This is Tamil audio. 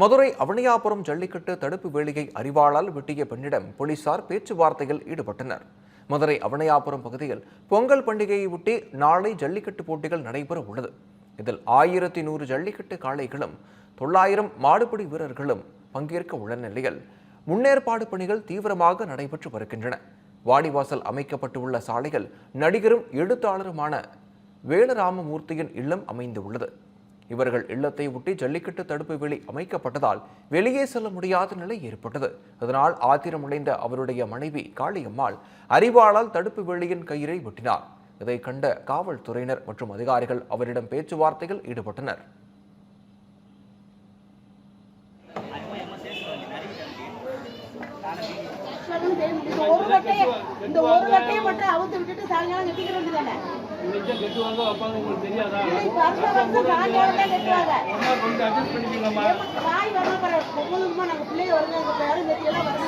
மதுரை அவனியாபுரம் ஜல்லிக்கட்டு தடுப்பு வேலியை அறிவாளால் வெட்டிய பெண்ணிடம் போலீசார் பேச்சுவார்த்தையில் ஈடுபட்டனர். மதுரை அவனியாபுரம் பகுதியில் பொங்கல் பண்டிகையை ஒட்டி நாளை ஜல்லிக்கட்டு போட்டிகள் நடைபெற உள்ளது. இதில் ஆயிரத்தி நூறு ஜல்லிக்கட்டு காளைகளும் தொள்ளாயிரம் மாடுபிடி வீரர்களும் பங்கேற்க உள்ள நிலையில் முன்னேற்பாடு பணிகள் தீவிரமாக நடைபெற்று வருகின்றன. வாடிவாசல் அமைக்கப்பட்டுள்ள சாலையில் நடிகரும் எழுத்தாளருமான வேலராமமூர்த்தியின் இல்லம் அமைந்துள்ளது. இவர்கள் இல்லத்தை ஒட்டி ஜல்லிக்கட்டு தடுப்பு வேலி அமைக்கப்பட்டதால் வெளியே செல்ல முடியாத நிலை ஏற்பட்டது. அதனால் ஆத்திரமடைந்த அவருடைய மனைவி காளியம்மாள் அறிவாளால் தடுப்பு வேலியின் கயிறை வெட்டினார் இதை கண்ட காவல்துறையினர் மற்றும் அதிகாரிகள் அவரிடம் பேச்சுவார்த்தையில் ஈடுபட்டனர். இந்த ஒரு வட்டையை மட்டும் அவுத்து விட்டுட்டு சாயங்காலம் கட்டிக்கிற வேண்டியதானே இன்னைக்கு கட்டுவாங்க வைப்பாங்க உங்களுக்கு தெரியாதா? கொஞ்சம் அட்ஜஸ்ட் பண்ணிக்கலாமா? வரணும் நாங்கள் பிள்ளைங்க வருங்க எங்கள் பேரும் தெரியலாம் வரணும்